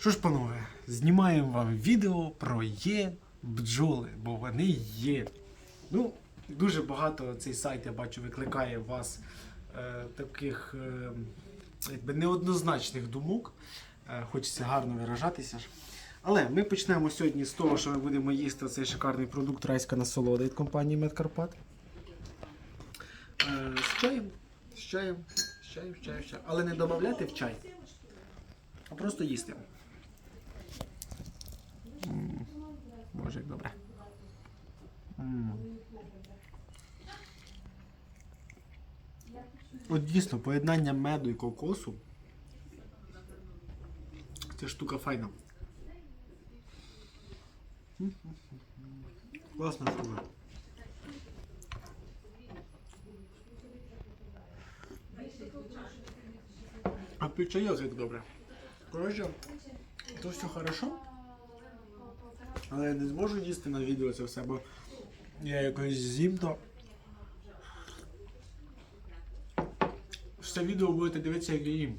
Що ж, панове, знімаємо вам відео про є бджоли, бо вони є. Ну, дуже багато цей сайт, я бачу, викликає у вас е, таких е, якби неоднозначних думок. Е, хочеться гарно виражатися ж. Але ми почнемо сьогодні з того, що ми будемо їсти цей шикарний продукт райська насолода від компанії Медкарпат. Е, з чаєм, з чаєм, з чаєм, з чаєм, з чаєм. Але не додавати в чай, а просто їсти. Боже, як добре. М. От дійсно, поєднання меду і кокосу. Це штука файна. Класна штука. А під чайок як добре. Коротше, то все хорошо. Але я не зможу їсти на відео це все, бо я якось з'їм. Все відео будете дивитися, як я їм.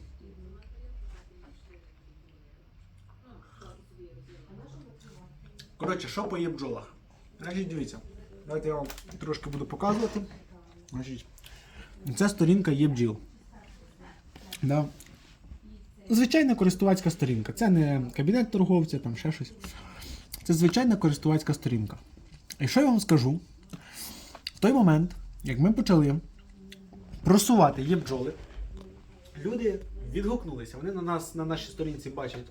Коротше, що по є бджолах? Значить, дивіться. Давайте я вам трошки буду показувати. Значить, ця сторінка є бджіл. Да. Звичайна користувацька сторінка. Це не кабінет торговця, там ще щось. Це звичайна користувацька сторінка. І що я вам скажу? В той момент, як ми почали просувати є бджоли, люди відгукнулися. Вони на нас на нашій сторінці бачать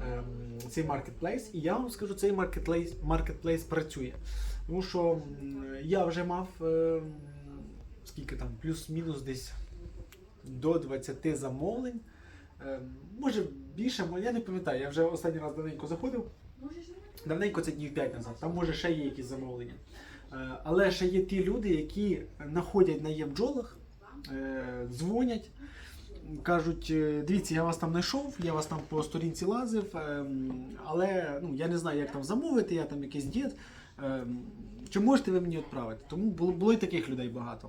ем, цей маркетплейс, і я вам скажу, цей маркетплейс, маркетплейс працює. Тому що я вже мав ем, скільки там, плюс-мінус десь до 20 замовлень. Ем, може більше, я не пам'ятаю, я вже останній раз давненько заходив. Давненько це днів 5 назад, там може ще є якісь замовлення. Е, Але ще є ті люди, які знаходять на є-бджолах, е, дзвонять, кажуть, е, дивіться, я вас там знайшов, я вас там по сторінці лазив, але ну, я не знаю, як там замовити, я там якийсь дід. Чи можете ви мені відправити? Тому було, було і таких людей багато.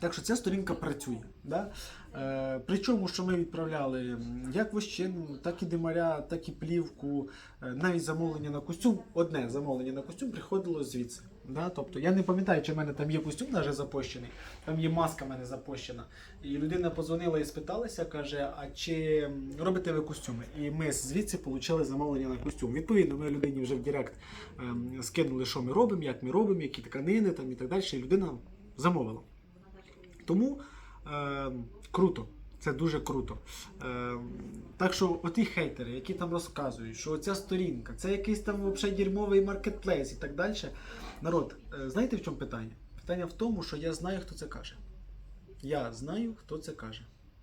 Так що ця сторінка працює. Да? Е, причому, що ми відправляли як вощину, так і димаря, так і плівку, е, навіть замовлення на костюм. Одне замовлення на костюм приходило звідси. Да? Тобто я не пам'ятаю, чи в мене там є костюм навіть запущений, там є маска в мене запущена. І людина позвонила і спиталася, каже: а чи робите ви костюми? І ми звідси отримали замовлення на костюм. Відповідно, ми людині вже в Директ ем, скинули, що ми робимо, як ми робимо, які тканини там і так далі. І людина замовила. Тому е, круто. Це дуже круто. Е, так що оті хейтери, які там розказують, що ця сторінка, це якийсь там взагалі дерьмовий маркетплейс і так далі. Народ, е, знаєте в чому питання? Питання в тому, що я знаю, хто це каже. Я знаю, хто це каже.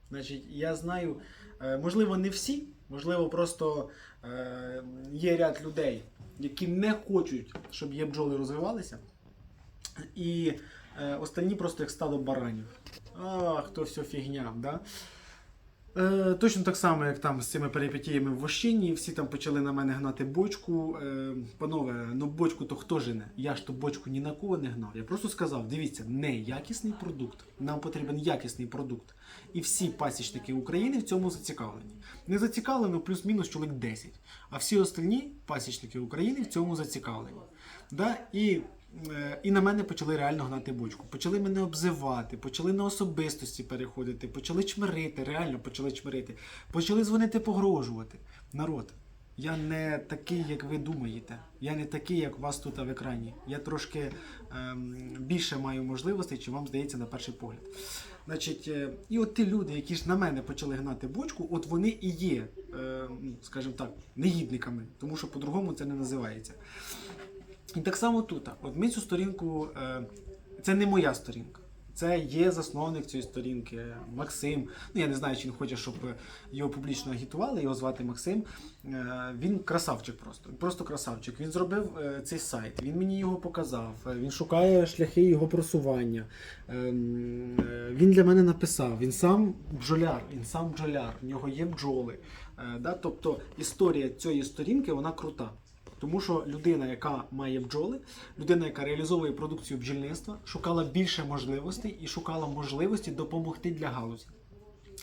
Значить, я знаю, е, можливо, не всі, можливо, просто е, є ряд людей, які не хочуть, щоб є бджоли розвивалися. І е, останні просто як стадо баранів. Ах, то все фігня, да? Е, точно так само, як там з цими перипетіями в Вощині, всі там почали на мене гнати бочку. Е, панове, ну бочку то хто жене? Я ж то бочку ні на кого не гнав. Я просто сказав: дивіться, не якісний продукт. Нам потрібен якісний продукт. І всі пасічники України в цьому зацікавлені. Не зацікавлено плюс-мінус чоловік 10. А всі остальні пасічники України в цьому зацікавлені. Да? І І на мене почали реально гнати бочку. Почали мене обзивати, почали на особистості переходити, почали чмирити, реально почали чмирити. Почали дзвонити, погрожувати. Народ, я не такий, як ви думаєте. Я не такий, як у вас тут в екрані. Я трошки ем, більше маю можливостей, чим вам здається на перший погляд. Значить, е, і от ті люди, які ж на мене почали гнати бочку, от вони і є, е, ну, скажімо так, негідниками, тому що по-другому це не називається. І так само тут. От ми цю сторінку, е, це не моя сторінка. Це є засновник цієї сторінки Максим. Ну я не знаю, чи він хоче, щоб його публічно агітували. Його звати Максим. Е, Він красавчик просто. Просто красавчик. Він зробив е, цей сайт. Він мені його показав. Він шукає шляхи його просування. Ем, Він для мене написав. Він сам бджоляр. Він сам бджоляр. В нього є бджоли. Тобто історія цієї сторінки вона крута. Тому що людина, яка має бджоли, людина, яка реалізовує продукцію бджільництва, шукала більше можливостей і шукала можливості допомогти для галузі.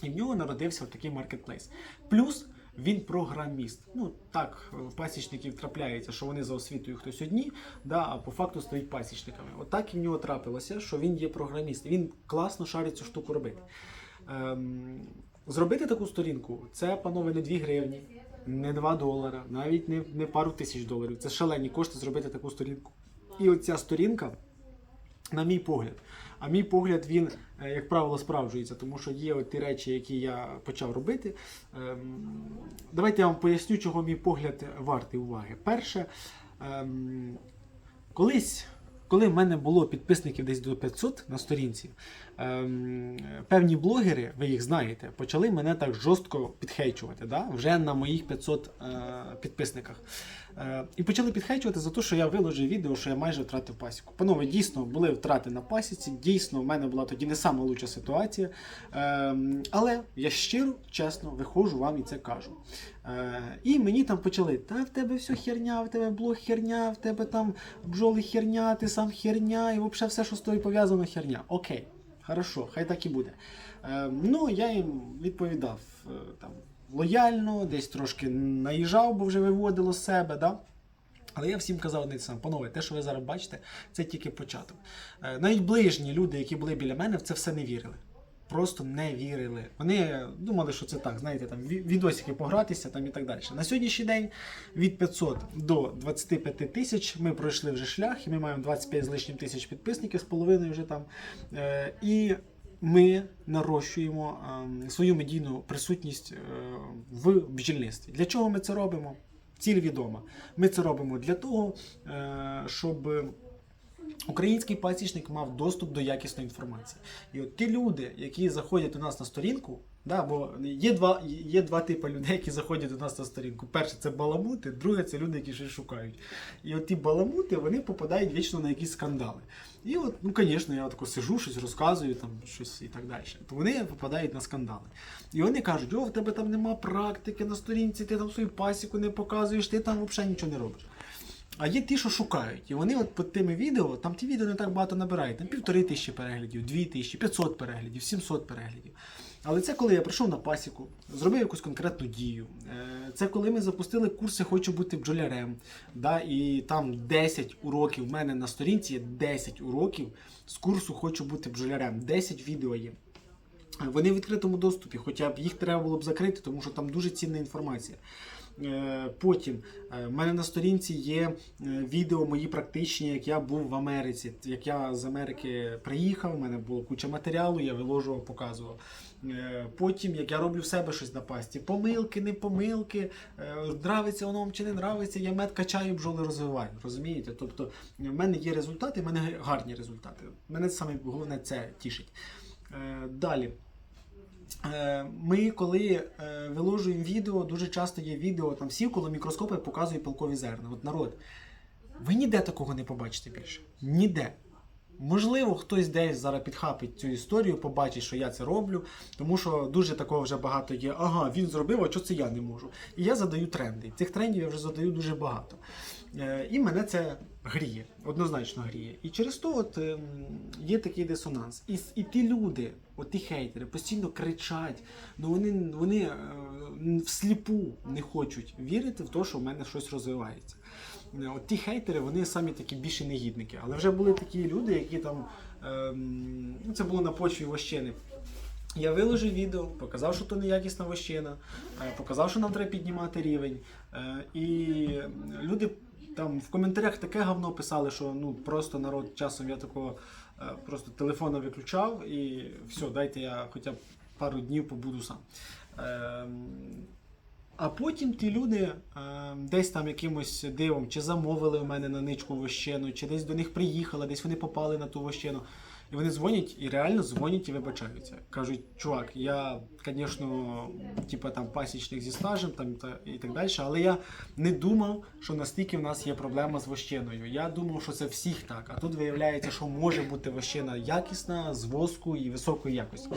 І в нього народився такий маркетплейс. Плюс Він програміст. Ну так, в пасічників трапляється, що вони за освітою хтось одні, да, а по факту стають пасічниками. Отак і в нього трапилося, що він є програміст. Він класно шарить цю штуку робити. Ем, зробити таку сторінку це, панове, не 2 гривні, не 2 долара, навіть не, не пару тисяч доларів. Це шалені кошти зробити таку сторінку. І оця сторінка, на мій погляд. А мій погляд, він, е, як правило, справджується, тому що є ті речі, які я почав робити. Ем, Давайте я вам поясню, чого мій погляд вартий уваги. Перше, ем, колись. Коли в мене було підписників десь до 500 на сторінці, ем, певні блогери, ви їх знаєте, почали мене так жорстко підхейчувати, да? вже на моїх 500 е, підписниках. Е, і почали підхейчувати за те, що я виложив відео, що я майже втратив пасіку. Панове, дійсно були втрати на пасіці, дійсно, в мене була тоді не сама лучша ситуація. Ем, але я щиро, чесно, виходжу вам і це кажу. Е, і мені там почали: та в тебе все херня, в тебе блог херня, в тебе там бджоли херня, ти сам херня, і взагалі все, що з тобою пов'язано, херня. Окей, хорошо, хай так і буде. Е, ну, я їм відповідав е, там лояльно, десь трошки наїжджав, бо вже виводило з себе. Да? Але я всім казав одне сам, панове, те, що ви зараз бачите, це тільки початок. Е, Навіть ближні люди, які були біля мене, в це все не вірили. Просто не вірили. Вони думали, що це так, знаєте, там ві- відосики погратися там і так далі. На сьогоднішній день від 500 до 25 тисяч ми пройшли вже шлях, і ми маємо 25 з лишнім тисяч підписників з половиною вже там. Е, І ми нарощуємо ем, свою медійну присутність е, в бджільництві. Для чого ми це робимо? Ціль відома. Ми це робимо для того, е, щоб український пасічник мав доступ до якісної інформації. І от ті люди, які заходять у нас на сторінку, да, бо є два, є два типи людей, які заходять до нас на сторінку. Перше це баламути, друге це люди, які щось шукають. І от ті баламути вони попадають вічно на якісь скандали. І от, ну, звісно, я тако сижу, щось розказую, там щось і так далі. То вони попадають на скандали. І вони кажуть: о, в тебе там нема практики на сторінці, ти там свою пасіку не показуєш, ти там взагалі нічого не робиш. А є ті, що шукають. І вони от під тими відео, там ті відео не так багато набирають. Там півтори тисячі переглядів, дві тисячі, 500 переглядів, 700 переглядів. Але це коли я прийшов на пасіку, зробив якусь конкретну дію. Е, Це коли ми запустили курси Хочу бути бджолярем. Да, і там 10 уроків. в мене на сторінці є 10 уроків з курсу Хочу бути бджолярем. 10 відео є. Вони в відкритому доступі, хоча б їх треба було б закрити, тому що там дуже цінна інформація. Е, Потім е, в мене на сторінці є е, відео мої практичні, як я був в Америці. Як я з Америки приїхав, в мене було куча матеріалу, я виложував, показував. Потім, як я роблю в себе щось на пасті, помилки, не помилки, нравиться воно вам чи не нравиться, я мед качаю, бджоли розвиваю. Розумієте? Тобто в мене є результати, в мене гарні результати. Мене саме головне це тішить. Далі. Е, Ми, коли е, виложуємо відео, дуже часто є відео, там сів коло мікроскопа і показує пилкові зерна. От народ, ви ніде такого не побачите більше. Ніде. Можливо, хтось десь зараз підхапить цю історію, побачить, що я це роблю, тому що дуже такого вже багато є. Ага, він зробив, а що це я не можу? І я задаю тренди. Цих трендів я вже задаю дуже багато. Е, І мене це гріє, однозначно гріє. І через то от, ем, є такий дисонанс. І, і ті люди, от ті хейтери, постійно кричать, ну вони, вони е, всліпу не хочуть вірити в те, що в мене щось розвивається. Е, От ті хейтери, вони самі такі більші негідники. Але вже були такі люди, які там. Ну, це було на почві вощини. Я виложив відео, показав, що то неякісна вощина, е, показав, що нам треба піднімати рівень. Е, І люди там в коментарях таке говно писали, що ну просто народ часом я такого е, просто телефона виключав і все, дайте я хоча б пару днів побуду сам. Ем, А потім ті люди десь там якимось дивом чи замовили у мене на ничку вощену, чи десь до них приїхали, десь вони попали на ту вощену. І вони дзвонять і реально дзвонять і вибачаються. Кажуть, чувак, я, звісно, типа там пасічник зі стажем там та і так далі, але я не думав, що настільки в нас є проблема з вощеною. Я думав, що це всіх так. А тут виявляється, що може бути вощена якісна, з воску і високої якості.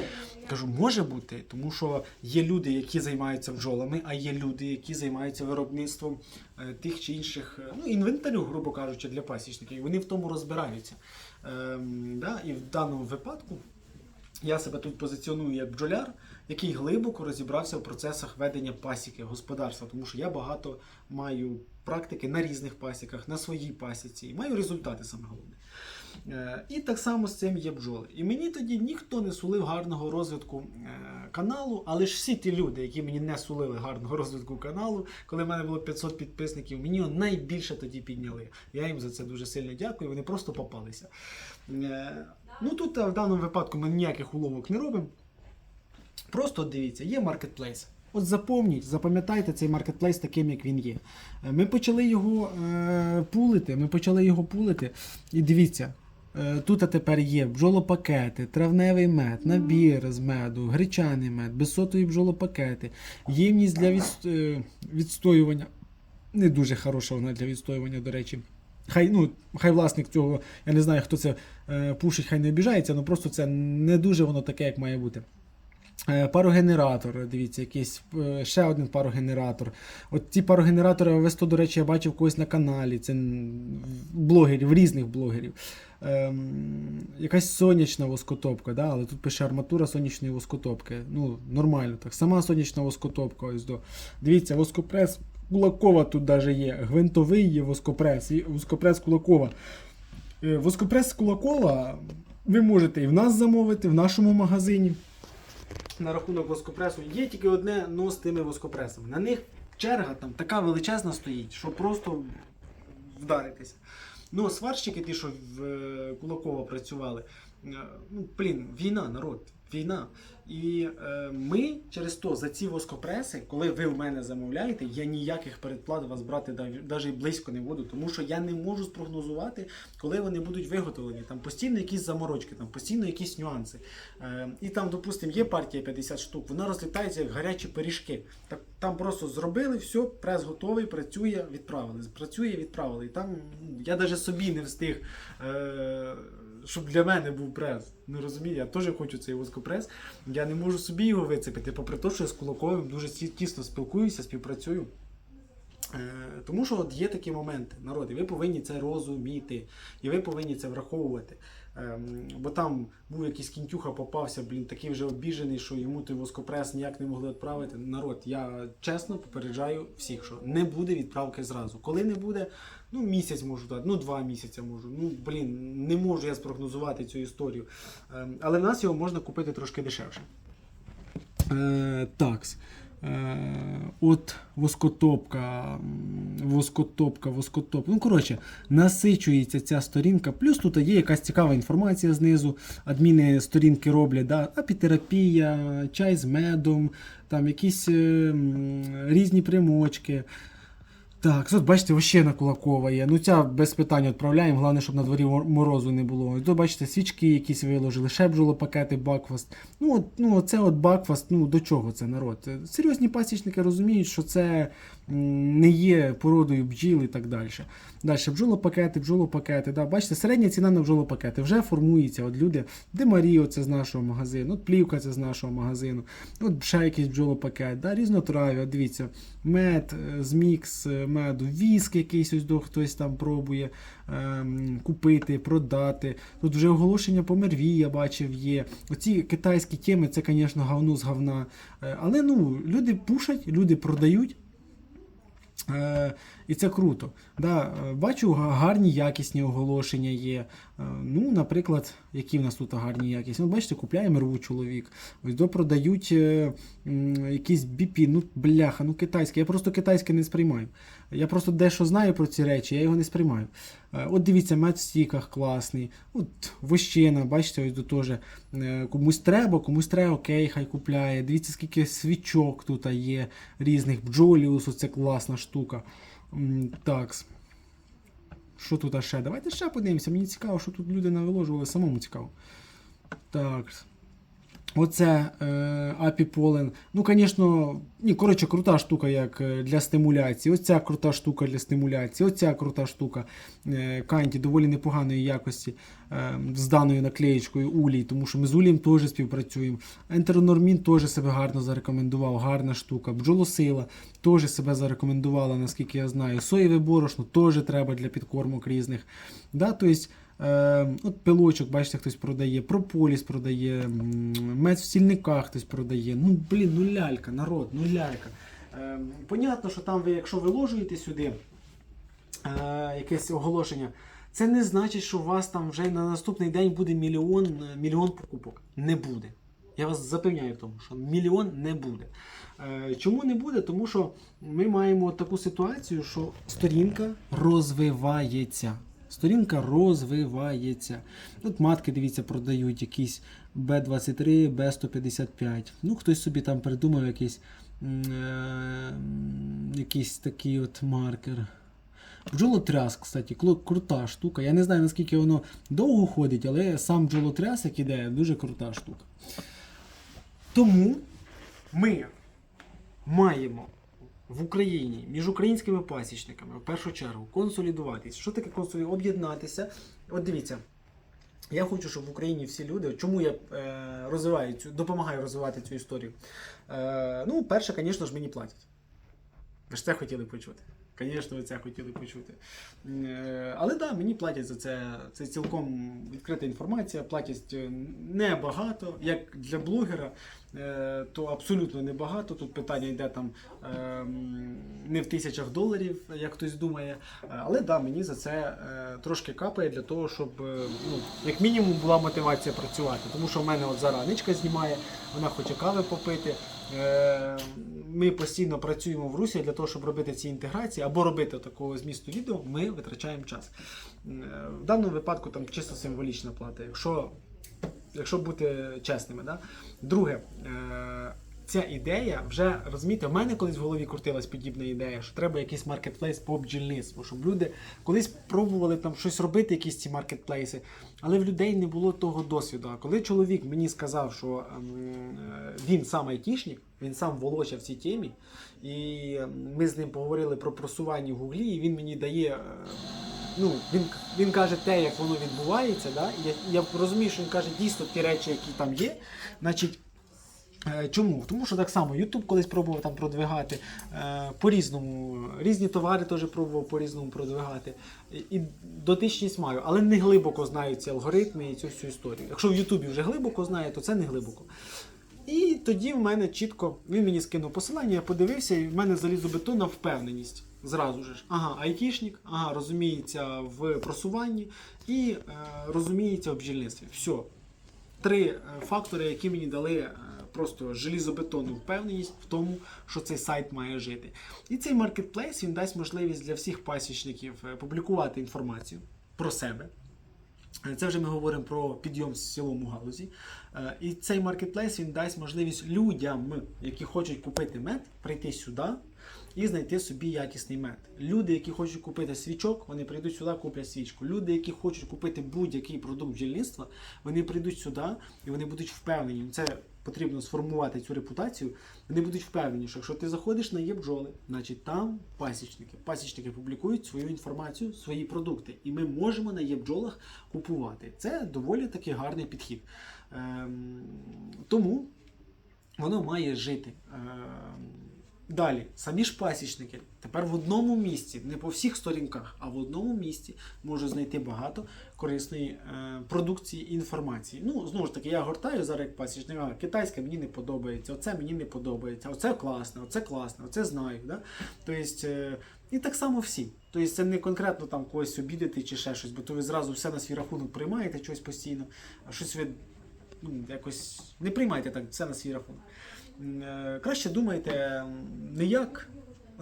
Кажу, може бути, тому що є люди, які займаються бджолами, а є люди, які займаються виробництвом е, тих чи інших е, ну, інвентарю, грубо кажучи, для пасічників. І вони в тому розбираються. Ем, да? І в даному випадку я себе тут позиціоную як бджоляр, який глибоко розібрався в процесах ведення пасіки, господарства, тому що я багато маю практики на різних пасіках, на своїй пасіці, і маю результати саме головне. Е, І так само з цим є бджоли. І мені тоді ніхто не сулив гарного розвитку е, каналу, але ж всі ті люди, які мені не сулили гарного розвитку каналу, коли в мене було 500 підписників, мені найбільше тоді підняли. Я їм за це дуже сильно дякую. Вони просто попалися. Е, Ну тут в даному випадку ми ніяких уловок не робимо. Просто дивіться, є маркетплейс. От запомніть, запам'ятайте цей маркетплейс таким, як він є. Ми почали його е, пулити, ми почали його пулити. І дивіться, тут а тепер є бджолопакети, травневий мед, набір з меду, гречаний мед, безсотові бджолопакети, ємність для е, відстоювання. Не дуже хороша вона для відстоювання, до речі. Хай, ну, хай власник цього, я не знаю, хто це е, пушить, хай не обіжається, але просто це не дуже воно таке, як має бути. Е, Парогенератор, дивіться, якийсь е, ще один парогенератор. От ці парогенератори весь то, до речі, я бачив когось на каналі. Це блогерів, різних блогерів. Ем, якась сонячна воскотопка, да? але тут пише арматура сонячної воскотопки. Ну, нормально так. Сама сонячна воскотопка. Ось до. Дивіться, воскопрес Кулакова тут даже є. Гвинтовий є воскопрес. Воскопрес Кулакова. Е, Воскопрес Кулакова ви можете і в нас замовити, в нашому магазині на рахунок воскопресу є тільки одне но з тими воскопресами. На них черга там така величезна стоїть, що просто вдаритися. Ну, сварщики, ті, що в е, Кулакова працювали, е, ну, блін, війна, народ, війна. І е, ми через то за ці воскопреси, коли ви в мене замовляєте, я ніяких передплат вас брати навіть близько не буду, тому що я не можу спрогнозувати, коли вони будуть виготовлені. Там постійно якісь заморочки, там постійно якісь нюанси. Е, і там, допустимо, є партія 50 штук, вона розлітається як гарячі пиріжки. Так там просто зробили, все, прес готовий, працює, відправили. Працює, відправили. І там я навіть собі не встиг. Е, щоб для мене був прес. Ну розумію, я теж хочу цей воскопрес. Я не можу собі його вицепити, попри те, що я з Кулаковим дуже ті- тісно спілкуюся, співпрацюю. Е, Тому що от є такі моменти, народ, і ви повинні це розуміти, і ви повинні це враховувати. Ем, бо там був якийсь кінтюха, попався, блін, такий вже обіжений, що йому той воскопрес ніяк не могли відправити. Народ, я чесно попереджаю всіх, що не буде відправки зразу. Коли не буде, ну місяць можу дати, ну два місяці можу. Ну блін, не можу я спрогнозувати цю історію. Ем, але в нас його можна купити трошки дешевше. Е, такс. Е, от воскотопка, воскотопка, воскотопка. Ну, коротше, насичується ця сторінка. Плюс тут є якась цікава інформація знизу. Адміни сторінки роблять, да? апітерапія, чай з медом, там якісь е, різні примочки. Так, от бачите, вообще на Кулакова є. Ну ця без питань відправляємо. Головне, щоб на дворі морозу не було. Тут, бачите, свічки якісь виложили, ще пакети Бакфаст. Ну, от, ну це от Бакфаст, ну до чого це народ? Серйозні пасічники розуміють, що це не є породою бджіл і так далі. Далі бджолопакети, бджолопакети. Да. Бачите, середня ціна на бджолопакети вже формується. От люди, Демаріо це з нашого магазину, от плівка це з нашого магазину, от ще якийсь бджолопакет, да, різнотраві, дивіться, мед, е, змікс е, меду, віск якийсь ось до хтось там пробує ем, купити, продати. Тут вже оголошення по мерві, я бачив, є. Оці китайські теми, це, звісно, говно з говна. Е, Але ну, люди пушать, люди продають. Е, і це круто. Да, е, бачу, гарні якісні оголошення є. Е, ну, наприклад, які в нас тут гарні якісні. Ну, бачите, купляє мерву чоловік. Ось до продають е, якісь BP, ну бляха, ну китайське. Я просто китайське не сприймаю. Я просто дещо знаю про ці речі, я його не сприймаю. От дивіться, мед в стіках класний. От вощина, бачите, ось до теж. Комусь треба, комусь треба, окей, хай купляє. Дивіться, скільки свічок тут є різних. Бджоліус, оце класна штука. Так. Що тут ще? Давайте ще подивимося. Мені цікаво, що тут люди навиложували, самому цікаво. Так. Оце апіполен. Ну, звісно, ні, коротше, крута штука як е, для стимуляції. Оця крута штука для стимуляції. Оця крута штука е, канті доволі непоганої якості е, з даною наклеєчкою улій, тому що ми з улієм теж співпрацюємо. Ентеронормін теж себе гарно зарекомендував, гарна штука. Бджолосила теж себе зарекомендувала, наскільки я знаю. Соєве борошно теж треба для підкормок різних. Да, тобто, от пилочок, бачите, хтось продає, прополіс продає, мед в стільниках хтось продає. Ну, блін, ну лялька, народ, ну лялька. Е, понятно, що там ви, якщо виложуєте сюди е, якесь оголошення, це не значить, що у вас там вже на наступний день буде мільйон, е, мільйон покупок. Не буде. Я вас запевняю в тому, що мільйон не буде. Е, Чому не буде? Тому що ми маємо таку ситуацію, що сторінка розвивається. Сторінка розвивається. Тут матки, дивіться, продають якісь B23, B155. Ну, хтось собі там придумав якийсь, е, якийсь такий от маркер. Бджолотряс, кстати, крута штука. Я не знаю, наскільки воно довго ходить, але сам бджолотряс, як іде, дуже крута штука. Тому ми маємо в Україні між українськими пасічниками в першу чергу консолідуватись. Що таке консолідуватися? Об'єднатися. От дивіться. Я хочу, щоб в Україні всі люди, чому я е, розвиваю цю, допомагаю розвивати цю історію. Е, ну, перше, звісно ж, мені платять. Ви ж це хотіли почути. Звісно, це хотіли почути. Е, Але да, мені платять за це. Це цілком відкрита інформація, платять е, небагато. Як для блогера, е, то абсолютно небагато. Тут питання йде там не в тисячах доларів, як хтось думає. Але да, мені за це трошки капає для того, щоб ну, як мінімум була мотивація працювати. Тому що в мене от зараз Ничка знімає, вона хоче кави попити. Е, Ми постійно працюємо в Русі для того, щоб робити ці інтеграції або робити такого змісту відео, ми витрачаємо час. Е, В даному випадку там чисто символічна плата. Якщо, якщо бути чесними. Да? Друге, е, ця ідея вже розумієте, в мене колись в голові крутилась подібна ідея, що треба якийсь маркетплейс по бджільництву, щоб люди колись пробували там щось робити, якісь ці маркетплейси, але в людей не було того досвіду. А коли чоловік мені сказав, що ем, е, він сам айтішник, він сам волочав в цій темі, і ем, ми з ним поговорили про просування в гуглі, і він мені дає. е, Ну, він, він каже те, як воно відбувається. Да? Я, я розумію, що він каже дійсно ті речі, які там є. Значить, Чому? Тому що так само YouTube колись пробував там продвигати е, по-різному. Різні товари теж пробував по-різному продвигати. І, дотичність маю, але не глибоко знаю ці алгоритми і цю всю історію. Якщо в Ютубі вже глибоко знає, то це не глибоко. І тоді в мене чітко він мені скинув посилання, я подивився, і в мене залізобетонна впевненість. Зразу ж. Ага, айтішник, ага, розуміється в просуванні і е, розуміється в бджільництві. Все, три е, фактори, які мені дали е, просто желізобетонну впевненість в тому, що цей сайт має жити. І цей маркетплейс він дасть можливість для всіх пасічників е, публікувати інформацію про себе. Е, Це вже ми говоримо про підйом в цілому галузі. Е, І цей маркетплейс він дасть можливість людям, які хочуть купити мед, прийти сюди і знайти собі якісний мед. Люди, які хочуть купити свічок, вони прийдуть сюди, куплять свічку. Люди, які хочуть купити будь-який продукт бджільництва, вони прийдуть сюди і вони будуть впевнені. Це потрібно сформувати цю репутацію. Вони будуть впевнені, що якщо ти заходиш на є-бджоли, значить там пасічники. Пасічники публікують свою інформацію, свої продукти, і ми можемо на є-бджолах купувати. Це доволі таки гарний підхід. Ем, тому воно має жити. Ем, Далі, самі ж пасічники тепер в одному місці, не по всіх сторінках, а в одному місці можуть знайти багато корисної е, продукції і інформації. Ну, знову ж таки, я гортаю зараз як пасічник, а китайська мені не подобається, оце мені не подобається, оце класне, оце класне, оце знаю. Да? Тобто, е, і так само всі. Тобто це не конкретно там когось обідати чи ще щось, бо то ви зразу все на свій рахунок приймаєте щось постійно, а щось ви ну, якось не приймайте так все на свій рахунок. Е, Краще думайте не як.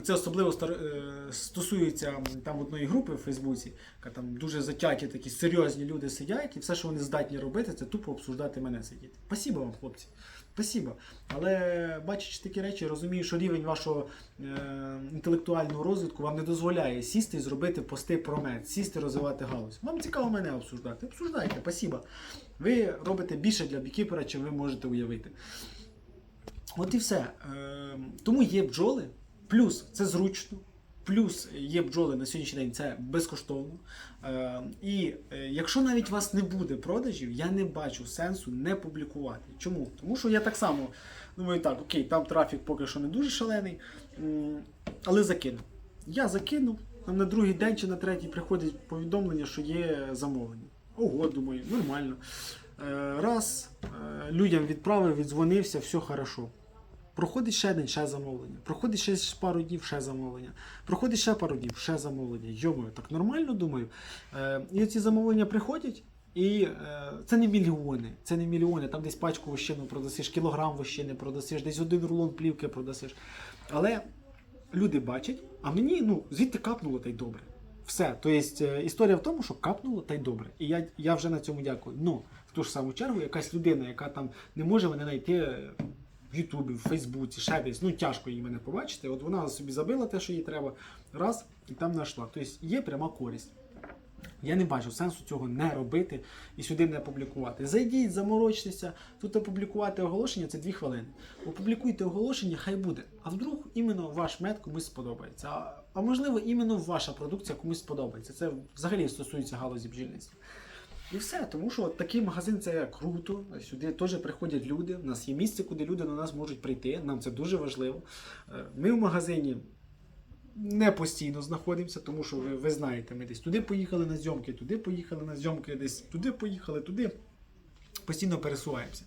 Це особливо е, стосується там одної групи в Фейсбуці, яка там дуже затяті такі серйозні люди сидять, і все, що вони здатні робити, це тупо обсуждати мене сидіти. Спасибо вам, хлопці. Спасибо. Але бачачи такі речі, розумію, що рівень вашого е, інтелектуального розвитку вам не дозволяє сісти і зробити пости про мед, сісти розвивати галузь. Вам цікаво мене обсуждати. Обсуждайте, спасибо. Ви робите більше для бікіпера, чим ви можете уявити. От і все. Е, Тому є бджоли, плюс це зручно, плюс є бджоли на сьогоднішній день це безкоштовно. Е, І е, якщо навіть у вас не буде продажів, я не бачу сенсу не публікувати. Чому? Тому що я так само думаю, так, окей, там трафік поки що не дуже шалений, але закину. Я закинув, а на другий день чи на третій приходить повідомлення, що є замовлення. ого, думаю, нормально. Раз, людям відправив, віддзвонився, все хорошо. Проходить ще день, ще замовлення. Проходить ще пару днів, ще замовлення. Проходить ще пару днів, ще замовлення. Йомою, так нормально думаю. Е, і ці замовлення приходять, і е, це не мільйони. Це не мільйони. Там десь пачку вощину продасиш, кілограм вощини продасиш, десь один рулон плівки продасиш. Але люди бачать, а мені ну, звідти капнуло та й добре. Все. Тобто історія в тому, що капнуло та й добре. І я, я вже на цьому дякую. Ну, в ту ж саму чергу, якась людина, яка там не може мене знайти е, в Ютубі, в Фейсбуці, ще десь, ну тяжко їй мене побачити. От вона собі забила те, що їй треба, раз, і там знайшла. Тобто є пряма користь. Я не бачу сенсу цього не робити і сюди не публікувати. Зайдіть, заморочтеся, тут опублікувати оголошення це дві хвилини. Опублікуйте оголошення, хай буде. А вдруг іменно ваш мед комусь сподобається. А, а можливо, іменно ваша продукція комусь сподобається. Це взагалі стосується галузі бджільництва. І все, тому що от такий магазин це круто. Сюди теж приходять люди. У нас є місце, куди люди до нас можуть прийти. Нам це дуже важливо. Е, Ми в магазині не постійно знаходимося, тому що ви, ви знаєте, ми десь туди поїхали на зйомки, туди поїхали на зйомки, десь туди поїхали, туди постійно пересуваємося.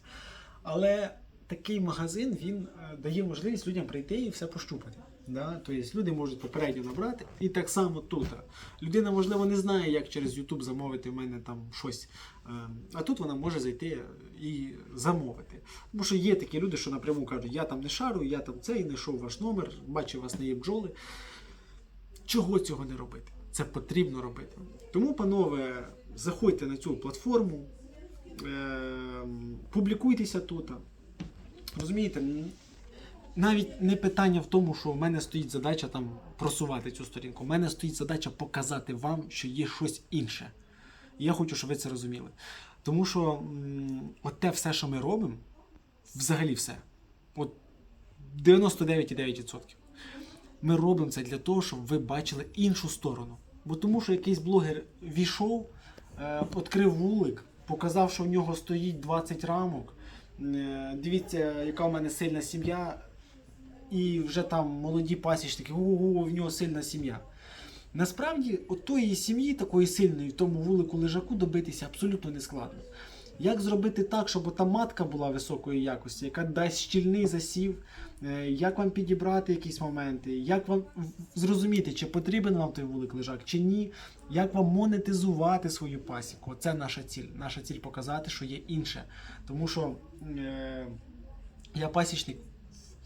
Але такий магазин він е, дає можливість людям прийти і все пощупати. Да? Тобто люди можуть попередньо набрати. І так само тут. Людина, можливо, не знає, як через YouTube замовити в мене там щось. Е, А тут вона може зайти і замовити. Тому що є такі люди, що напряму кажуть, я там не шарю, я там цей, знайшов ваш номер, бачив, у вас не є бджоли. Чого цього не робити? Це потрібно робити. Тому, панове, заходьте на цю платформу, е, публікуйтеся тут. Розумієте, навіть не питання в тому, що в мене стоїть задача там просувати цю сторінку. У мене стоїть задача показати вам, що є щось інше. І я хочу, щоб ви це розуміли. Тому що м, от те все, що ми робимо, взагалі все. От 99,9%. Ми робимо це для того, щоб ви бачили іншу сторону. Бо тому, що якийсь блогер війшов, е, відкрив вулик, показав, що в нього стоїть 20 рамок. Е, дивіться, яка в мене сильна сім'я, і вже там молоді пасічники, ого, в нього сильна сім'я. Насправді, от тої сім'ї, такої сильної, в тому вулику лежаку добитися абсолютно не складно. Як зробити так, щоб та матка була високої якості, яка дасть щільний засів, е, як вам підібрати якісь моменти, як вам зрозуміти, чи потрібен вам той вулик лежак, чи ні, як вам монетизувати свою пасіку. Це наша ціль. Наша ціль показати, що є інше. Тому що е, я пасічник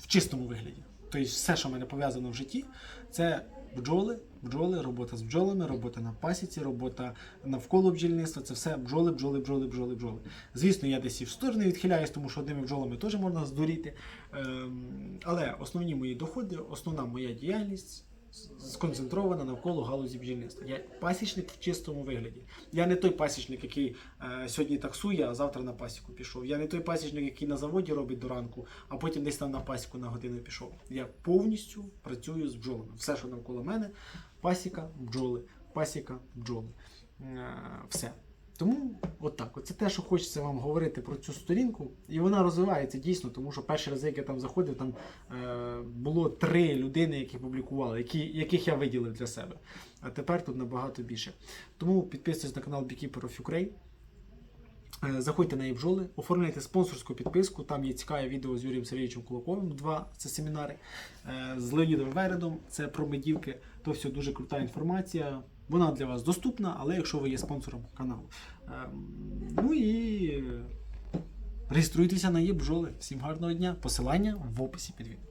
в чистому вигляді. Тобто все, що в мене пов'язано в житті, це бджоли, бджоли, робота з бджолами, робота на пасіці, робота навколо бджільництва. Це все бджоли, бджоли, бджоли, бджоли, бджоли. Звісно, я десь і в сторони відхиляюсь, тому що одними бджолами теж можна здуріти. Ем, але основні мої доходи, основна моя діяльність сконцентрована навколо галузі бджільництва. Я пасічник в чистому вигляді. Я не той пасічник, який е, сьогодні таксує, а завтра на пасіку пішов. Я не той пасічник, який на заводі робить до ранку, а потім десь там на пасіку на годину пішов. Я повністю працюю з бджолами. Все, що навколо мене, пасіка, бджоли, пасіка, бджоли. Е, все. Тому от так. Оце те, що хочеться вам говорити про цю сторінку. І вона розвивається дійсно, тому що перший раз, як я там заходив, там е, було три людини, які публікували, які, яких я виділив для себе. А тепер тут набагато більше. Тому підписуйтесь на канал Beekeeper of Ukraine. Е, Заходьте на бджоли, оформляйте спонсорську підписку. Там є цікаве відео з Юрієм Сергійовичем Кулаковим. Два це семінари. Е, З Леонідом Вередом, це про медівки. То все дуже крута інформація. Вона для вас доступна, але якщо ви є спонсором каналу. Ем, Ну і реєструйтеся на є бджоли. Всім гарного дня. Посилання в описі під відео.